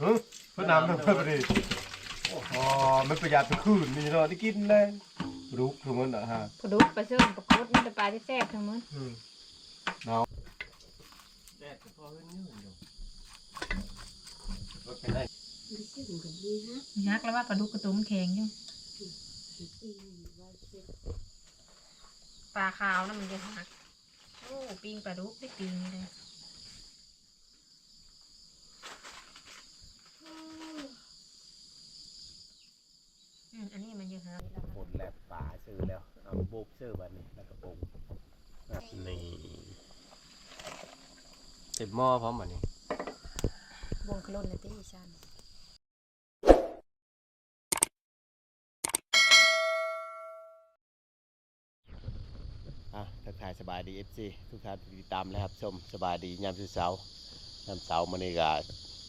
เฮ้ยเพื่อนน้ำทำเพื่อนประเดี๋ยวอ๋อมันประหยัดทุกคืนนี่เนาะได้กินเลยรู้คือมันอะฮะปลาดุกปลาเสื่อมปลากดมันเป็นปลาที่แซ่บทั้งหมดอืมเอาแดดก็พอเงินยืนอยู่รถไปไหนนักแล้วว่าปลาดุกกระตุ้มนแข็งอยู่ปลาขาวน่ะมันจะหักโอ้ปิ้งปลาดุกได้ปิ้งนี่เลย อืมอันนี้มันเยอะครับผลแล้วป่าซื้อแล้ว เอาบุกซื้อบัดนี้แล้วก็ปรุงนี่เต็มหม้อพร้อมอันนี้วงกลนเลยที่อีชันอะทักทายสบายดีเอฟซีทุกท่านที่ติดตามนะครับ ชมสบายดียามเช้าๆยามเช้ามันนี่ก็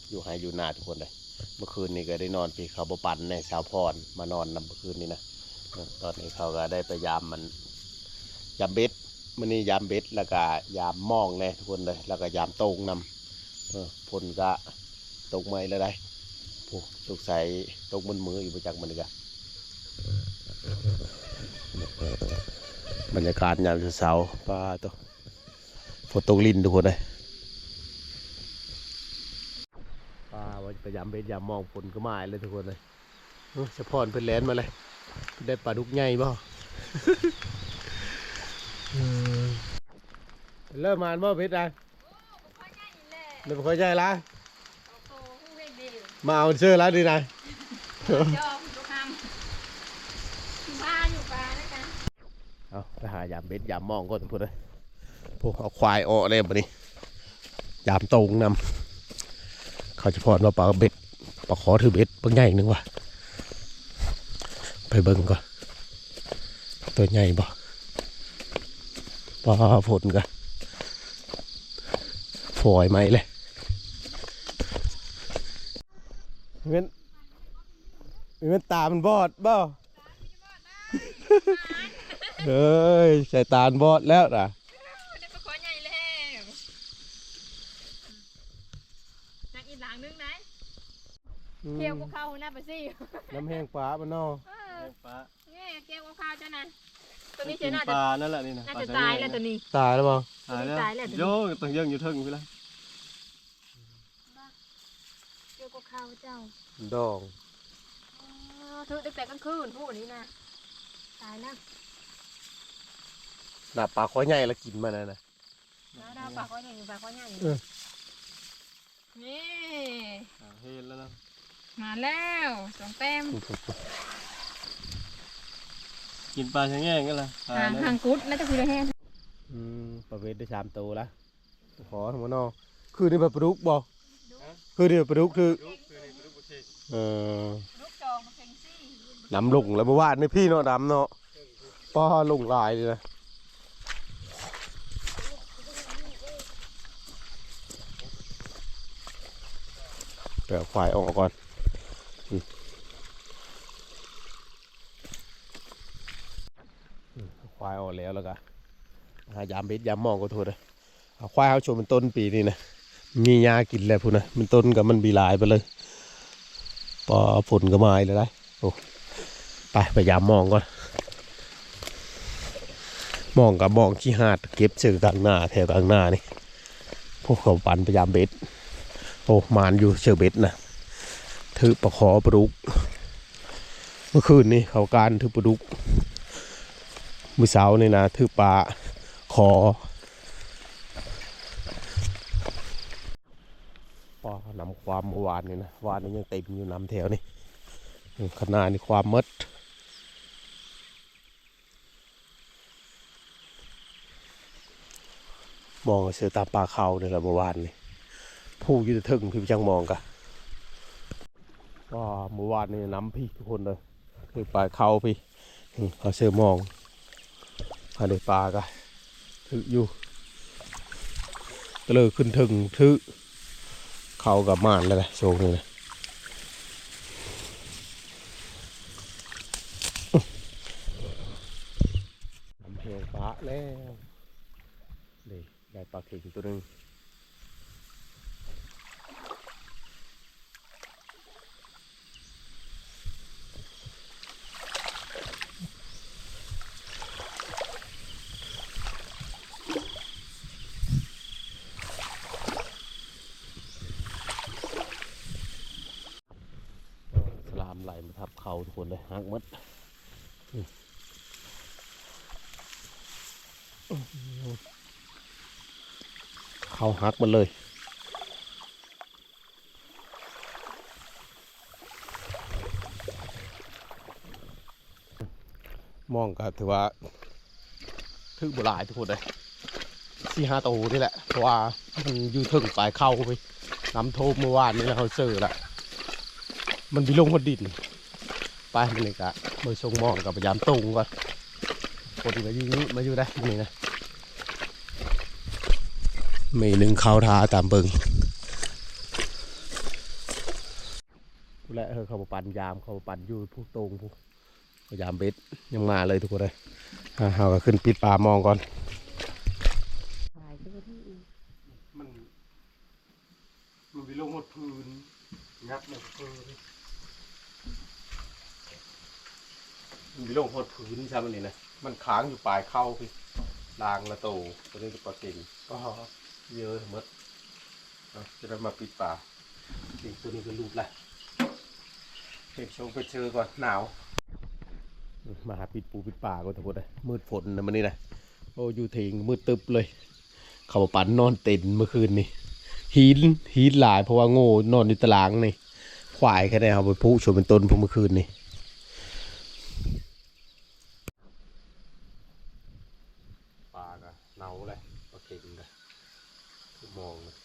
อยู่ให้อยู่หน้าทุกคนเลย เมื่อคืนนี้ก็ได้นอนที่เขาบปั่นในสาวพรมานอนนำเมื่อคืนนี้นะตอนนี้เขาก็ได้ไปยามมันยามเบ็ดมันนี่ยามเบ็ดแล้วก็ยามมองเลยทุกคนเลยแล้วก็ยามตรงนำเออพลก็ตกไม่แล้วได้โอ้ตกใส่ตกมันมืออยู่ประจักมันนี่ก็บรรยากาศยามเช้าป้าตัวฝนตกลินทุกคนเลย ป้าว่าจะไปยามเบ็ดยามมองฝนก็มาเลยทุกคนเลยเออสะพอนเพิ่นแลนมาเลย ได้ปลาดุกใหญ่บ่เริ่มมานบ่เพชรอะเริ่มค่อยใหญ่ละมาเอาเชื่อแล้วดีนายยอมทุกคำบ้าอยู่ปลาด้วยกันเอาไปหายามเบ็ดยามมองก่อนทุกคนเลยพวกเอาควายออกเลยบัดนี้ยามตรงนำ เขาจะพอดว่าปลาเบ็ดปลาขอถือเบ็ดปลาใหญ่อีกนึงว่ะไปเบิ่งก่อนตัวใหญ่บ่ปลาฝนกันฝอยไหมเลยเว้นเว้นตามันบอดบ่เฮ้ยใส่ตาบอดแล้วนะ ได้ปลาขอใหญ่แล้วนักอีกหลังนึงไหน เกี่ยวกับข้าวหน้าไปสิน้ำแห้งปลามันเนอเออปลาเนี่ยเกี่ยวกับข้าวเจ้านะตัวนี้กิเจ้านน่าปจะลานั่นแหละนี่นะน่าจะตายแล้วตัวนี้ตายแล้วมั้งตายแล้วตายแล้วตัวนี้โยต้องยังอยู่เทึงพี่ละเกี่ยวกับข้าวเจ้าดองอ๋อถือตั้งแต่กลางคืนพูดนี้นะตายแล้วหน้าปลาข้อยใหญ่แล้วกินมันนะนะดาวดาวปากข้อใหญ่ปากข้อใหญ่เออนี่อ่าเห็นแล้วนะ มาแล้วสองแต้มกินปลาชะแง่งกันละปลาหางนั่นหางกุดน่าจะคือแห้งอืมปลาเวทได้สามตัวละขอทั้งหมดเนอคือนี่แบบปลาดุกบ่คือนี่แบบปลาดุกคือเออลูกจองมาเซ็งซี่น้ำลงแล้วเมื่อวานนี่พี่เนาะดำเนาะป้าลงลายเลยนะเดี๋ยวควายออกก่อน ควายออกแล้วแล้วก็หายามเบ็ดยามมองก็โทษเลยควายเขาชมมันต้นปีนี่นะมียากินแล้วพูดนะมันต้นกับมันบีหลายไปเลยพอฝนก็มาอีกแล้วได้โอ้ไปไปยามมองก่อนมองกับมองขี้หาดเก็บเชือกกลางหน้าแถวกลางหน้านี่พวกเขาปันพยายามเบ็ดโอ้มานอยู่เชือกเบ็ดนะถือประคอปลุก เมื่อคืนนี่เขาการถือปลาดุก มือเสานี่นะถือปลาขอปลานำความเมื่อวานนี่นะวานนี้ยังเต็มอยู่น้ำแถวนี่ขนาดนี่ความมดมองเสือตามปลาเขาเนี่ยแหละเมื่อวานนี่ผู้ยืดถึงพี่จังมองกะว่าเมื่อวานนี่น้ำพี่ทุกคนเลยคือปลาเขาพี่เขาเสือมอง หาได้ปลาก็ถืออยู่ตะเลอขึ้นถึงถือเขากับม่านแล้วไงโชว์นี่นะน้ำเพลงปลาแล้วนี่ได้ปลาเข่งตัวหนึง ไหลมาทับเขาทุกคนเลยหักหมดนี่ เขาหักหมดเลย มองก็ถือว่าถึกบหลายทุกคนเลยสี่ห้าตัวนี่แหละเพราะว่ามันอยู่ถึงปลายเข้าไปน้ำโทมเมื่อวานนี่แล้วเขาเจอละมันวิลงคนดินไปมันเลยกะมือทรงมองกับพยายามตรงก่อนคนที่มาอยู่นี่มาอยู่ได้นี่นะ มีหนึ่งเข้าทาตามเบิงและเออเขามาปั่นยามเขามาปั่นอยู่พวกตรงพวกพยายามเบ็ดยังมาเลยทุกคนเลยอ่าเราก็ขึ้นปิดปลามองก่อนถ่ายไปที่อื่นมันมันไปลงหมดพื้นงับหมดพื้นมันไปลงหมดพื้นใช่ไหมนี่นะมันค้างอยู่ปลายเข้าพี่ลางละโตตัวนี้จะปลาเก่งก็ เยอะหมดจะได้มาปิดปลาเก่งตัวนี้ก็รูดละเก็บชงไปเชอก่อนหนาว มาหาปิดปูปิดป่าก็ทุกคนเลยมืดฝนนะมันนี่นะโอ้อยู่ถิงมืดตึบเลย เขามาปั่นนอนเต็นเมื่อคืนนี่ฮีนฮีนหลายเพราะว่าโง่นอนในตารางนี่ควายแค่ไหนเอาไปพุชนเป็นต้นพวกเมื่อคืนนี่ปลาก็เน่าเลยปลาเก่งเลยมองเลย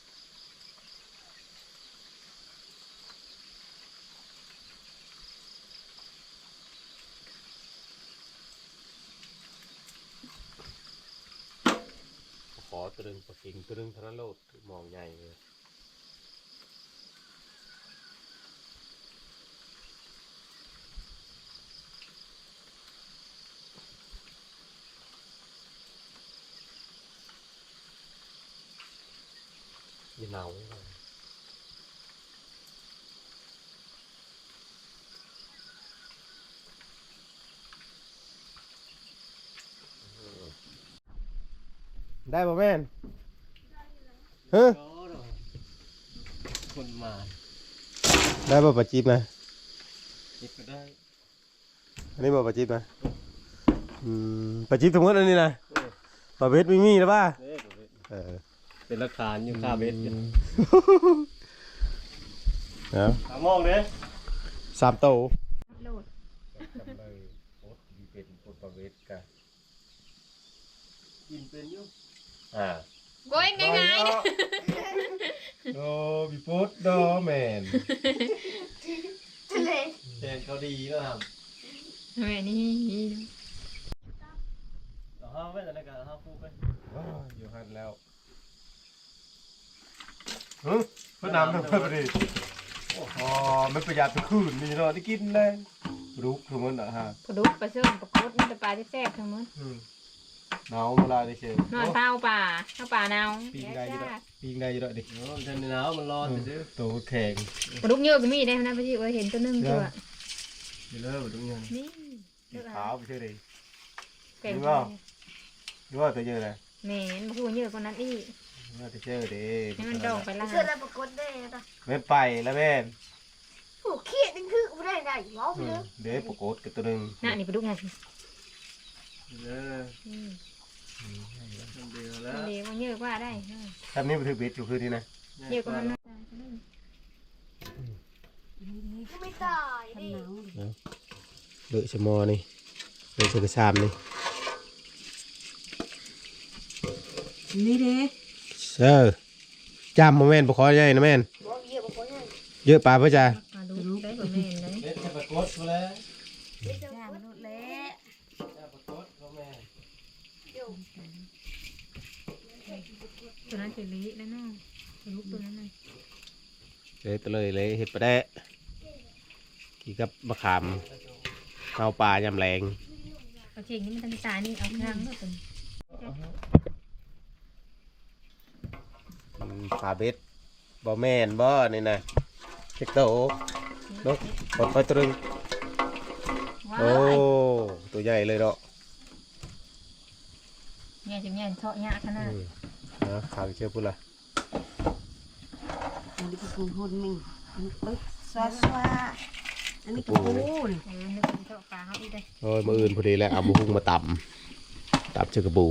ขอตรึง ปลาเก่งตรึงธนโลดมองใหญ่เลยยีหนาวเลยได้ป่ะแม่ ฮ้ยคนมา ได้ป่ะปลาจีบนะคิดก็ได้ อันนี้ป่ะปลาจีบนะอืมปลาจีบทั้งหมดอันนี้นะปลาเบ็ดไม่มีแล้วป่ะเออเป็นราคาอยู่ค่าเบ็ดอยู่เนาะหามองเด้สามโตวโหลดจำเลยโคตรดีเป็นโคตรประเวทกันกินเป็นอยู่อ่า โก้ยง่ายๆนะโอ้บีโพสดอแมนทะเลแทนเขาดีนะครับแม่นี่เอาห้าไว้แต่ในการห้าคู่ไปอยู่หันแล้วเฮ้ยเพื่อนน้ำทำเพื่อนประเดี๋ยวอ๋อไม่ประหยัดทุกคืนนี่เนาะได้กินเลยรู้คือมันอะฮะ ปลาดุกปลาเสื่อมปลาโคตรมันจะปลาที่แซ่บทั้งหมด อืม หนาวเวลาได้เชียนอนเฝ้าป่าเฝ้าป่าเนาปีงได้อยี่ดอกปีงได้อยี่ดอกดิอ๋อมันจะหนาวมันร้อนไปซื้อตัวแข็งปลาดุกเยอะก็มีได้นะพี่ว่าเห็นตัวหนึงตัวอยู่เลยตรงนี้นี่สีขาวไปเชื่อดิแก่งนี่ว่าหรือว่าตัวเยอะเลยแหม่นบ่คือว่าเยอะกว่านั้นอีกว่าตัวเชื่อดิให้มันดองไปละเชื่อแล้วปรากฏได้นะไม่ไปแล้วแม่นโอ้เครียดนึงคือไม่ได้ได้หมอไปอืเลมยเดี๋ยวปรากฏกับตัวหนึงน่ะนี่ปลาดุกไง เอออืมมันเดียวแล้วมันดีว่าเยอะกว่าได้เออถ้ามีบันทึกเบ็ดอยู่คืนนี้นะเยอะกว่ามันนะไม่ตายดิเลือชะมอนี่เลือชะกระซามนี่นี่เด้เออจำโมแม่นปขอใหญ่นะแม่นหมอเยี่ยมบอกว่าไงเยอะปลาเพื่อจ้าปลาดุกได้บ่แม่นเลยเบ็ดจะปรากฏมาแล้วเดี๋ยวจะย่างมนุษย์แล้ว จะปรากฏก็แม่ เดี๋ยว ตัวนั้นสิลิแล้วเนาะปลาดุกตัวนั้นน่ะเลยตะเลยเลยเห็ดปลาแดะกี่กับมะขามข้าวปลายำแรงเอาเข่งนี่มันทันตายนี่เอาครั้งก็เป็นอืมปลาเบ็ดบ่แม่นบ่นี่นะเช็คโตนกปลดไฟตรึงว้าโอ้ยตัวใหญ่เลยเนาะเนี่ยจะเนี่ยเทาะยะขนาดอืม นะขาวเชื่อพูดละมันก็คือหุ่นมิงเอ้ยสวาสวาอันนี้กระปูนี่เออนึกถึงเจ้าปลาเขาอีกเลยโอ้ยมืออื่นพอดีแล้วเอาบุ้งมาตำตำเชือกระบู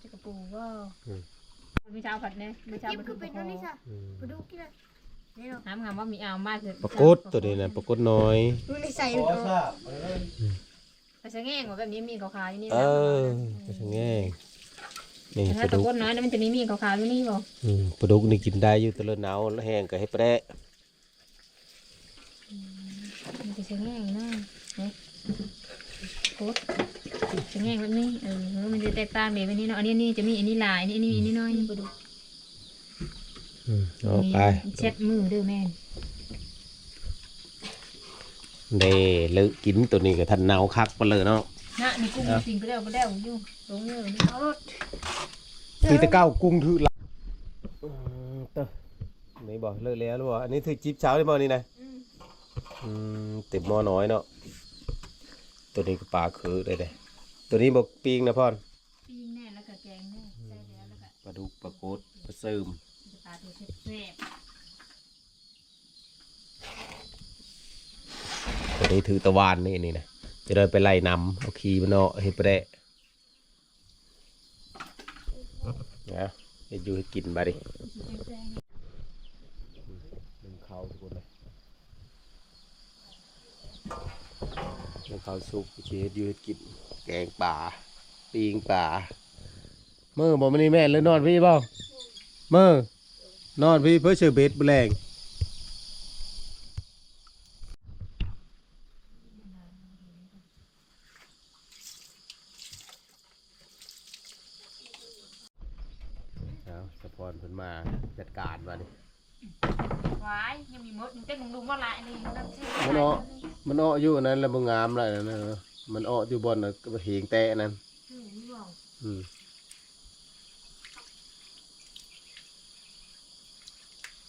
เจ้ากระปูว่าอืมไม่เช้าผัดเนี่ยไม่เช้ากินผัดคือเป็นปนั่ลานนี่คอจ้ะไปดูกินเลยนี่เนาะน้ำงามว่ามีเอามากคือปรากฏตัวนี้นะปรากฏน้อย ดูในใส่ขอเนาะทราบเออไปใช้แง่งว่าแบบนี้มีขาวๆอยู่นี่เอนะอไปช่างแง่ นี่ปถ้าลาตะดุกกนน้อยนะมันจะมีมีขาวๆอยู่นี่บ่อืมปลาดุกนี่กินได้อยู่แตะเลนหนาวแห้งก็ให้แปะมันจะใช้แง่งนะเนี่ยโคตรใช้แง่งแบบนี้เออมันจะแตกต่างเดี๋ยวแบบนี้เนาะอันนี้นี่จะมีอันนี้ลายอันนี้อันนี้อันนี้น้อยไปดูอืมเอาไปเช็ดมือเด้อแม่นเด้เลิกกินตัวนี้ก็ทันหนาวคักไปเลยเนาะ นะนี่กุ้งจริงก็แล้วก็แล้วอยู่ลงเลยนี่เอารถมีแตะเก้ากุ้งถือหลักอืมเตอะนี่บอกเลิกแล้วหรือเปล่าอันนี้ถือจิ๊บเช้าได้บ่นี่นะอืมเต็มหม้อน้อยเนาะตัวนี้ก็ปลาคือได้เลยตัวนี้บอกปิงนะพ่อนปิ้งแน่แล้วก็แกงแน่ใส่แล้วแล้วก็ปลาดุกปลาโกดปลาซึมจะปลาตัวแซ่บตัวนี้ถือตะวานนี่นี่นะ จะเดินไปไล่นำเอาขี่มันเนาะเฮ็ดไปได้นะเฮ็ดอยู่ให้กินมาดิๆแซ่บนึ่งข้าวทุกคนเลยนึ่งข้าวสุกเฮ็ดอยู่ให้กิน แกงป่าปีงป่าเมื่อบอกมันนี่แม่นเลยนอนพี่บ่เมื่อนอนพี่เพื่อเชื่อเบ็ดแมลงเอาสะพรเพิ่น มาจัดการมาดิๆหวายยังมีมดยังเต้นลุงๆว่าลายนี่น้ำชื่อมันอ้อมันอ้ออยู่อันนั้นแล้วมันงามแล้วนะมันอ้ออยู่บนน่ะก็เหงแตะนั่นอืมนี่บอกอืม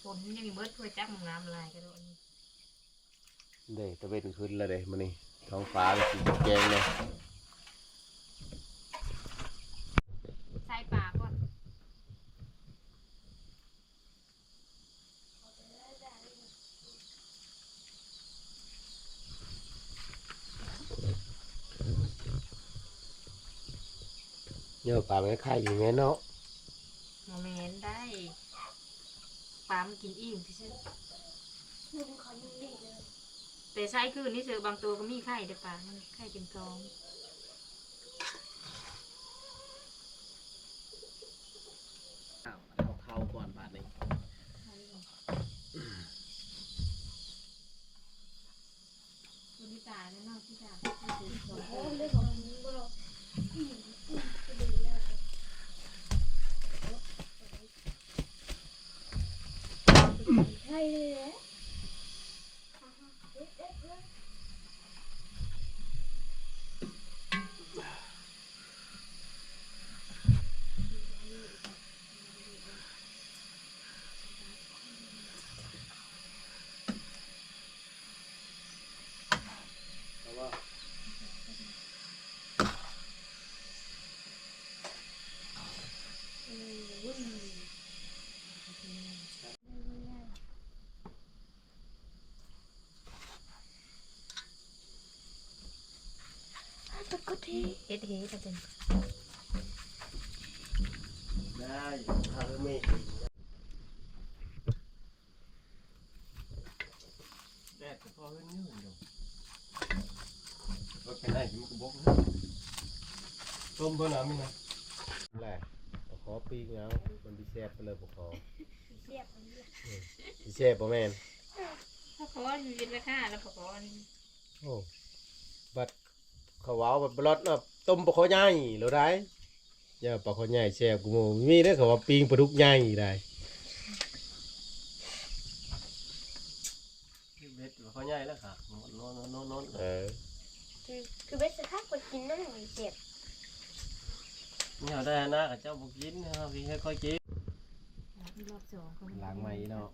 ฝนยังมีมดช่วยจับมึงน้ำลายก็โดนเด้ตะเวนขึ้นแล้วเด้มันนี่ท้องฟ้าเป็นสีแกงเลย ใส่ปากก่อน เนี่ยปลาไม่ไข่อย่างเงี้ยเนาะโมเมนต์ได้ปลามันกินอิ่มที่สุดลุงเขานิ่งเลยแต่ใช้คืนนี่เสือบางตัวก็มีไข่เด็ดปลามันไข่เป็นกอง เอาเข้าก่อนบาทนี้ คุณพี่ตาเนี่ยนอกพี่ตา โอ้เรื่องของมึงเราใช่เลยแหละ ตะกุที เฮ็ดเฮ็ดจะเป็นได้ทำไม่แดดก็พอขึ้นยืนอยู่รถไปไหนมันก็บกนะต้มเบอร์น้ำนี่นะแหละขอปีกเอามันดีแซ่บไปเลยพวกขอเสียบอันนี้ดีแซ่บป่ะแม่นถ้าขออยู่ยินราคาแล้วขอนี่โอ้บัดเขาเว้าบัดบลอดเนาะ ต้มปลาคอใหญ่หรือไรอย่าปลาคอใหญ่แซ่บกูโมมีได้อเขาว่าปีงปลาดุกใหญ่ได้เบ็ดเขาใหญ่แล้วค่ะนอนนอนนอนเออคือคือเบสจะทักไปกินนั่นไม่เจ็บนี่เอาได้นะกับเจ้าบุกินนะครับพี่ค่อยๆกินรอบสองก็ล้างไม้เนาะ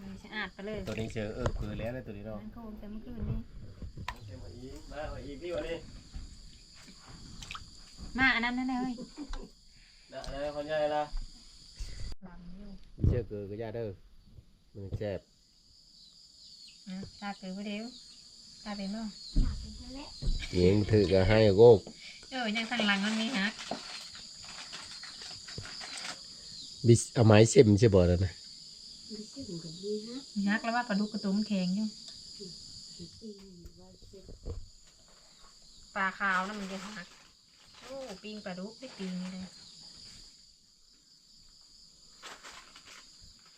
มันสะอาดไปเลยตัวนี้เจอเออเผือแล้วนะตัวนี้เนาะมันโคมแต่เมื่อคืนนี้มาอีกมาอีกพี่วันนี้ มาอันนั้นนั่นเลยนะอะไรเขาใหญ่ละหลังอยู่เจอเกือก็ย่าเด้อมันแซ่บอะตาเกิดบ่เดียวตาเป็นบ่อยากเป็นนั่นแหละเองถือก็ให้โกกเออยังข้างหลังมันมีฮักบิสเอาไม้เส้มใช่บ่แล้วนะมีสิ่งกับดีฮะมีฮักแล้วว่าปลาดุกกระตุ้มนแข็งอยู่ปีว่าเสร็จปลาขาวนั่นมันจะฮัก โอ้ปิงปลาดุกได้ปิงนี่เลย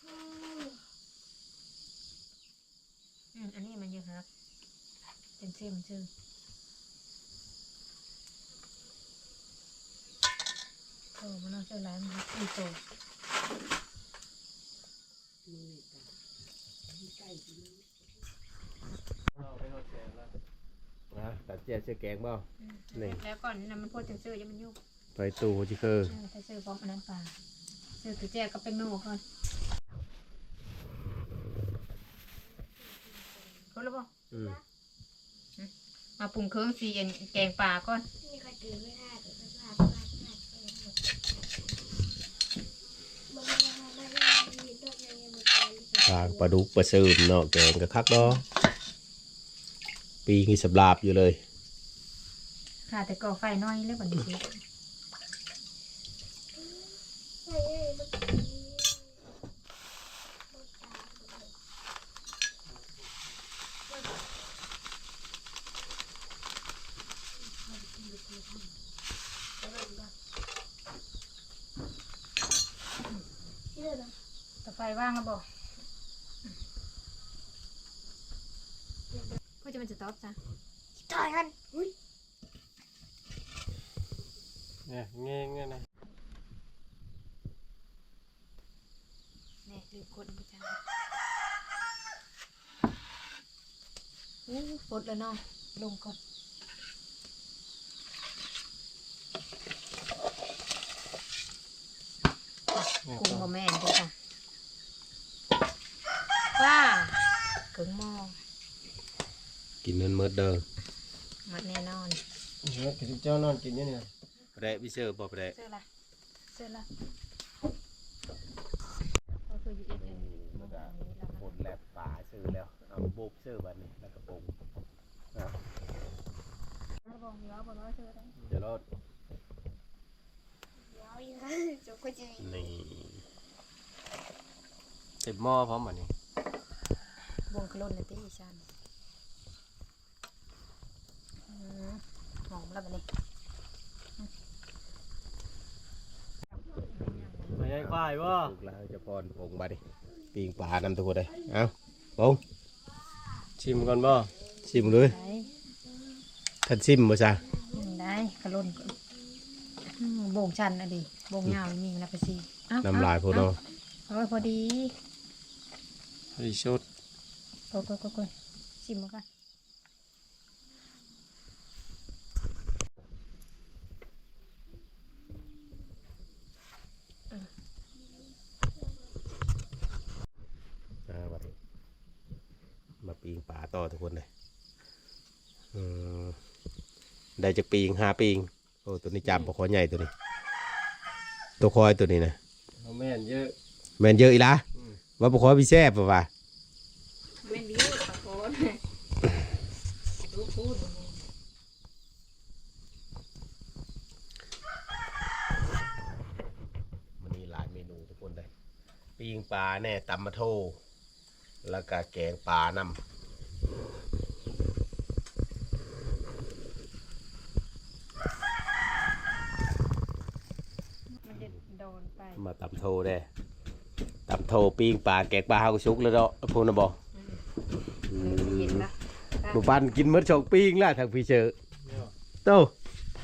อืมอันนี้มันเยอะฮักเป็นเส้นชื่อโอ้มันน่าจะร้ายมันอีโตเอาไปหอดแสนละ นะตัด เจียเสื้อแกงบ่นี่แล้วก่อนนี่นะมันพูดถึงซื้อยังมันยุบไปตู้จิคือเออถ้าซื้อพร้อมอันนั้นปลาซื้อตัวแจกก็เป็นโน่ก่อนเขาแล้วบ่อืมมาปรุงเครื่องซีเอ็นแกงปลาก่อนนี่ก็ตื่นไม่ได้แต่ก็พลาดพลาดพลาดไปหมดมันมันมันมันมีตัวยังยังมันไปทางปลาดุกปลาซึมเนาะแกงก็คักเนาะปีนี้สำลาบอยู่เลย ค่ะแต่ก่อไฟน้อยเลยบัดนี้สิเฮ้ยมันมันตาหมดเลยเชื่อไฟว่างแล้วบ่ก็จะมันจะตอบจ้ะตอยกันนั้นะแนี่ลืมกดไปจ้ะอู้ปลดแล้วเนาะลงก่อนเนี่ยกุ้งบ่แม่น เด้อจ้ะว้าเกึ่งหม้อกินเงินเมิดเด้อมัดแน่นอนเฮ้ยกินเจ้านอนกินอยู่เนี่ยแปะพี่เชื่อบ่แปะเสื้อละเสื้อละก็คืออยู่เอ็ดเอ็นแล้วก็ฝนแลบป่าซื้อแล้วเอาโบกซื้อบัดนี้แล้วก็ปรุงแล้วบอกอยู่แล้วบอกว่าเสื้อได้เดี๋ยวรอดเดี๋ยวยังไงจะก็จะนี่เต็มหม้อพร้อมบัดนี้วงกลนนะตีชันอืมหอมแล้วบัดนี้ ไปยังควายบ่ลูกแล้วจะพรปรุงบัดนี้ปีงปลานำตัวเลยเอ้าปรุงชิมก่อนบ่ชิมเลยได้ท่านชิมบ่ซะอืมได้กระลนก่อนอืมโบงชันอะดิโบงยาวมีแล้วไปสิเอ้น้ำลายพวกเนาะเอ้าพอดีรีชดก็ก็ก็ก็ชิมมาก่อน อ่าบัดนี้มา ปีงปลาต่อทุกคนเลยอืมได้จากปีงหาปีงโอ้ตัวนี้จำปลาคอใหญ่ตัวนี้ ตัวคอยตัวนี้นะแม่นเยอะแม่นเยอะอีละว่าปลาคอพี่แซ่บป่ะวะไม่ดีปะโคนดูพูดมันมีหลายเมนูทุกคนเลยปีงปลาแน่ตำมะโท แล้วก็แกงปลานำมันจะโดนไปมาตำโทได้ตำโทปีงปลาแกงปลาเฮาก็สุกแล้วเนาะพูดนะบอกเห็นละบุปันกินหมดสองปีงแล้วทางพี่เชอเนี่ยโต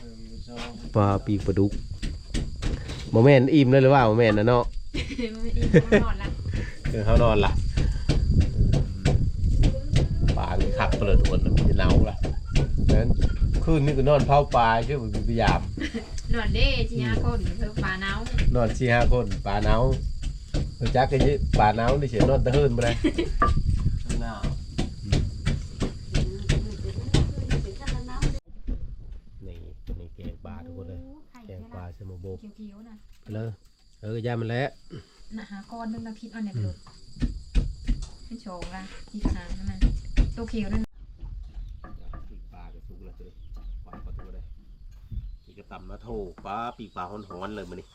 เออมีซองปลาปีงปลาดุกโมแมนอิ่มเลยหรือว่าโมแมนนะเนาะนอนละเออเขานอนละ คืนนี้ก็นอนเผาปลาคือมันพยายามนอนเด้ที่ห้าคนเธอปลาเน่านอนสี่ห้าคนปลาเน่ารู้จักกันยี่ปลาเน่านี่เสียนอนตะเฮินไปเลยหนาวนี่นี่แกงปลาทุกคนเลยแกงปลาสมโบกเขียวๆนะไปเลยเออย่ามันแล้วนะหาก้อนนึงนะพิษเอาเนี่ยกระโดดเป็นโฉงละที่ขนาดนั้นนะตัวเขียวนั่น ปีกปลากระสุกเลยตัวนี้ปลาประตูเลย มะโถป้าปีกปลาหอนๆเลยมันนี่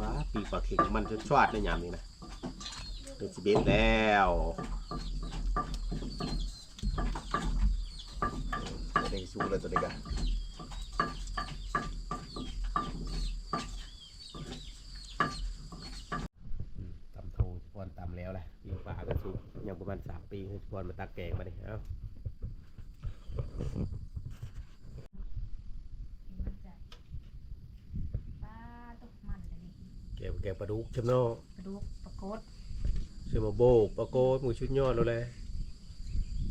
ป้าปีกปลาเข่งมันจะชวดในยามนี้นะเดือนสิบเอ็ดแล้วเด้งสู้เลยตัวนี้กันำโถพรตำแล้วแหละปีกปลากระสุกยังประมาณสามปีให้พรมาตักแกงมาดิเอ้า ปลาตกมันอัน นี้แกงแกงปลาดุกใช่ไหมเนาะปลาดุกปลาโคตรเชื่อมาโบกปลาโกดหมูชุดยอดแล้วแหละ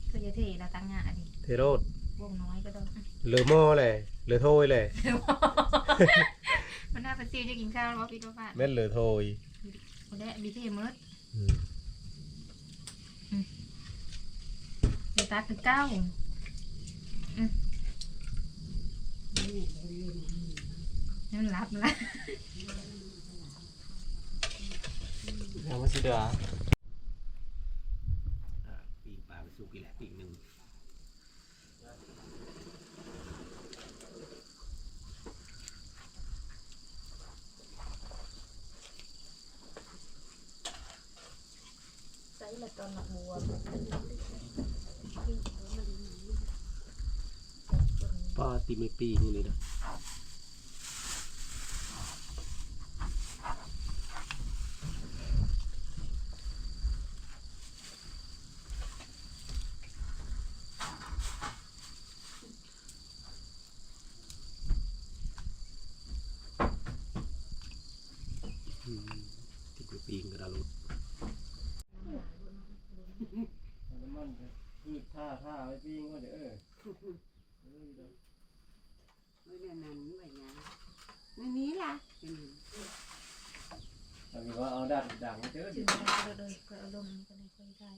คือจะเทเราตั้งงานอันนี้เทโรดวงน้อยก็ต้องเหลือหม้อเลยเหลือโทยเลยมันน่าเป็นซิวจะกินข้าวแล้วพี่ตัวบ้านแม่นเหลือโทยคนได้มีเทมดอืมเดตาคือเก้านี่มันรับละ ยังไม่สิเดืออะปีกปลาไปสุกอีกแหละปีกหนึ่ง嗯ใส่ละตอนหนักบัวปลาตีไม่ปีนี่เลยนะอืมตีไม่ปีก็ได้ลูก มันพืชท่าท่าไว้ปิ้งก็เดี๋ยวเออ ไม่ได้นั้นไว้นะไม่มีล่ะเป็น แต่ว่าเอาดัดดังเจอถึดิงเวลาเลยก็เอาลงก็เลยค่อยได้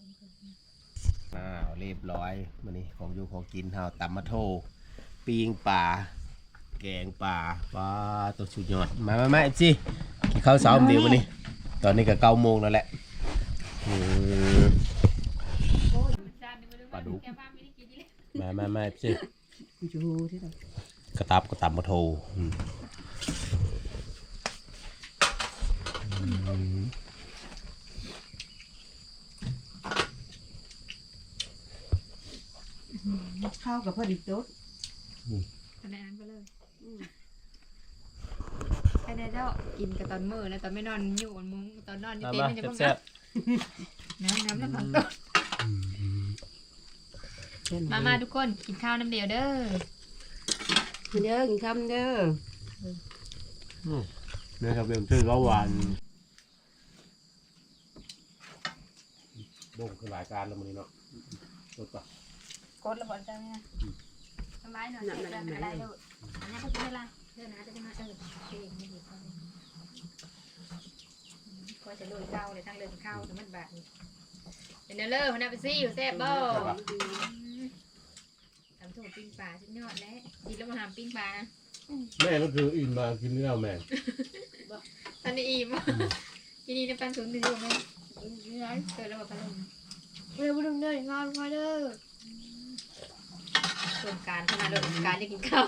อ้าวเรียบร้อยมันนี่ของอยู่ของกินเฮาตำมะโถปีงป่า แกงป่าปลาตัวสุดยอดมามามาเอฟซีกินข้าวเช้าเดียววันนี้ ตอนนี้ก็เก้าโมงแล้วแหละอืมปลาดุกมามามาเอฟซีจูที่ไหนกระตับกระตับมะโถอืมอืม ข้าวกับพอดีโต๊ดคะแนนไปเลยคะแนนเจ้ากินกับตอนมือแล้วตอนไม่นอนอยู่บนมุ้งตอนนอนอยู่มาเต็นมาท์มันจะแซ่บน้ำน้ำแล้วของต้นมามาทุกคนกินข้าวน้ำเดียวเด้อเด้อกินคำเด้อนี่ครับเป็นชื่อก็หวาน บ่งคือหลายการแล้วมันนี่เนาะรถปะกดระเบิดได้ไหมนะทำร้ายหน่อยเสียใจอะไรเด้ออันนี้ก็จะไม่ไรเด้อนะจะได้มาเออเองไม่ดีก็จะลุยข้าวเลยทั้งเรื่องข้าวทั้งมันบาดเป็นเนอเล่พนักไปซี่อยู่แซ่บบ่ทำถูกปิ้งปลาชิ้นยอดแล้วกินแล้วมาหามปิ้งปลาแม่ก็คืออินมากินนี่แล้วแม่ทันได้อิ่มทีนี้น้ำตาลสูงถึงอยู่ไหม เกิดแล้วบอกพัดลมเร็วลุงเดินงอนมาเด้อส่วนการขนาดโดนการจะกินข้าว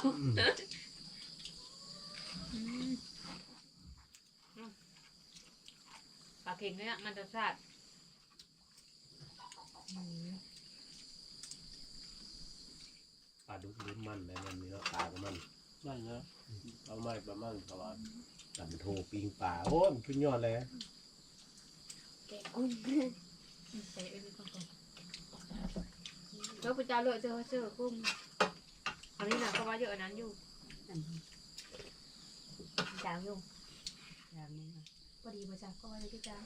ปลาเค็งเนี่ยมันจะแซ่บปลาดุกลิ้นมันอะไรมันนี่เนาะปลากับมันได้เนาะเอาไม้ประมาณประมาณตันโทปิงปลาโอ้ยมันขึ้นยอดเลย แกะกุ้งใส่เอ้ยก่อนก่อนแล้วพระเจ้าเลือกเจอเจอกุ้งอันนี้นะก็ว่าเยอะนั้นอยู่จา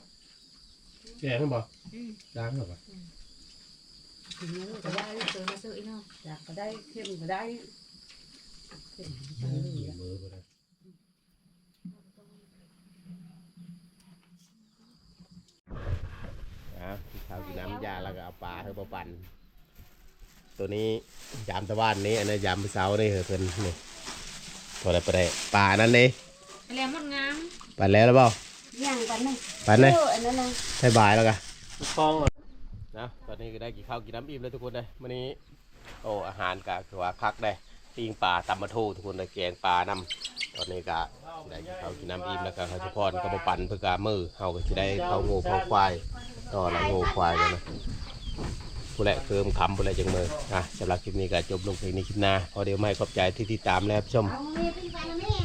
แล้วก็เอาปลาเธอมาปั่นตัวนี้ยามตะวันนี้อันนี้ยามเช้านี่เหรอเพิ่นนี่ตัวอะไรปลาได้ปลานั่นนี่ไปแล้วหมดงามปั่นแล้วหรือเปล่าย่างกันนะปั่นเลยเอออันนั้นนะใช่บายแล้วกันคล้องนะตอนนี้ก็ได้กินข้าวกินน้ำอิ่มแล้วทุกคนเลยวันนี้ โอ้อาหารก็คือว่าคักได้ปิ้งปลาตำมะทูทุกคนเลยแกงปลานำตอนนี้ก็ได้กินข้าวกินน้ำอิ่มแล้วก็เขาจะพรก็มาปั่นเพื่อกามือเขาก็จะได้เขางูเขาควายต่อหลังงูควายเลยนะ ผู้แหละเคิมขำผู้แหละจังมืออะสำหรับคลิปนี้ก็จบลงเพียงในคลิปหน้าพอเดี๋ยวไม่ขอบใจที่ติดตามแล้วครับชม เอาเมียพี่ไปนะแม่